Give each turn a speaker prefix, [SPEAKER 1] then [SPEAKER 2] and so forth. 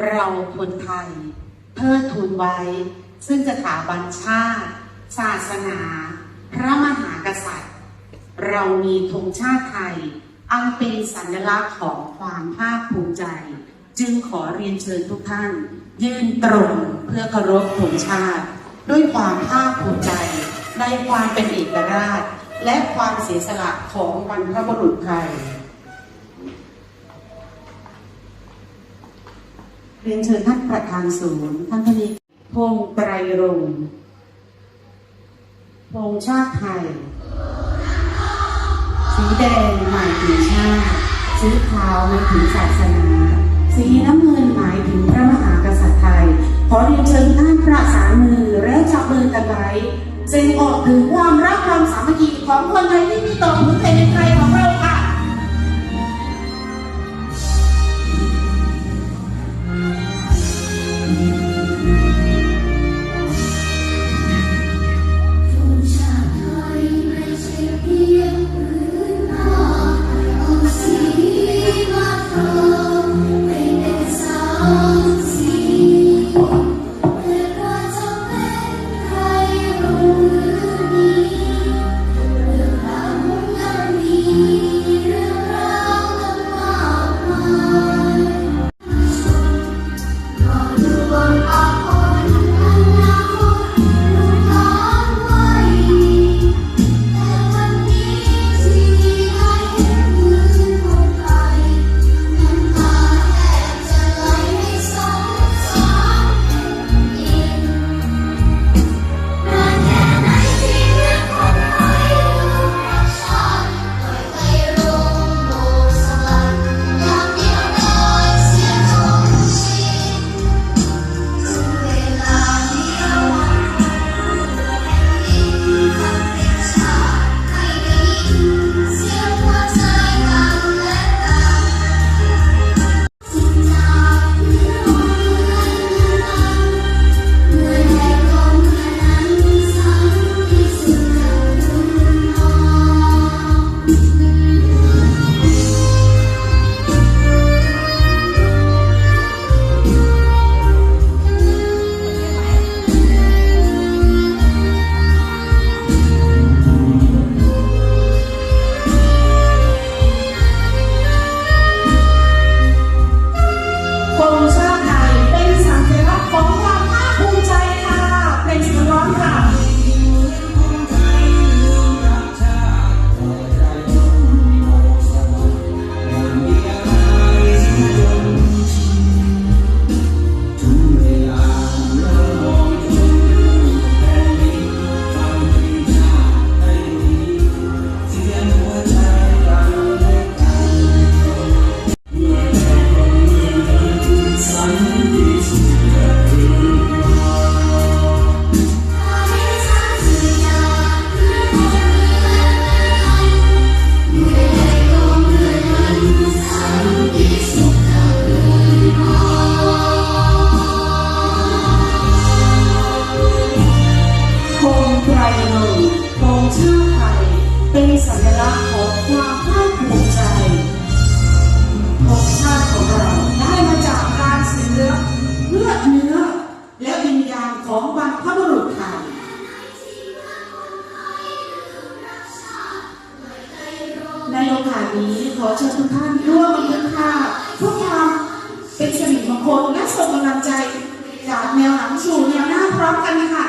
[SPEAKER 1] เราคนไทย เทิดทูนไว้ ซึ่งสถาบันชาติ ศาสนา พระมหากษัตริย์ เรามีธงชาติไทย อันเป็นสัญลักษณ์ของความภาคภูมิใจ จึงขอเรียนเชิญทุกท่าน ยืนตรงเพื่อเคารพธงชาติ ด้วยความภาคภูมิใจ ในความเป็นเอกราช และความเสียสละของบรรพบุรุษไทย เรียนเชิญท่านประธานศูนย์ท่านพนิพงษ์ไตรรงค์พงชาติไทย สีแดงหมายถึงชาติ สีขาวหมายถึงศาสนา สีน้ำเงินหมายถึงพระมหากษัตริย์ไทย ขอเรียนเชิญท่านประสานมือและจับมือกันไว้แสดงออกถึงความรักความสามัคคีของคนไทยที่มีต่อผืนแผ่น ไตรรงค์ธงชาติไทย เป็นสัญลักษณ์ของความภาคภูมิใจธงชาติของเราได้มาจากการเสียเลือดเนื้อ และวิญญาณของบรรพบุรุษไทยในโอกาสนี้ขอเชิญทุกท่านร่วมบันทึกภาพเพื่อความเป็นสิริมงคลและส่งกำลังใจจากแนวหลังสู่แนวหน้าพร้อมกันค่ะ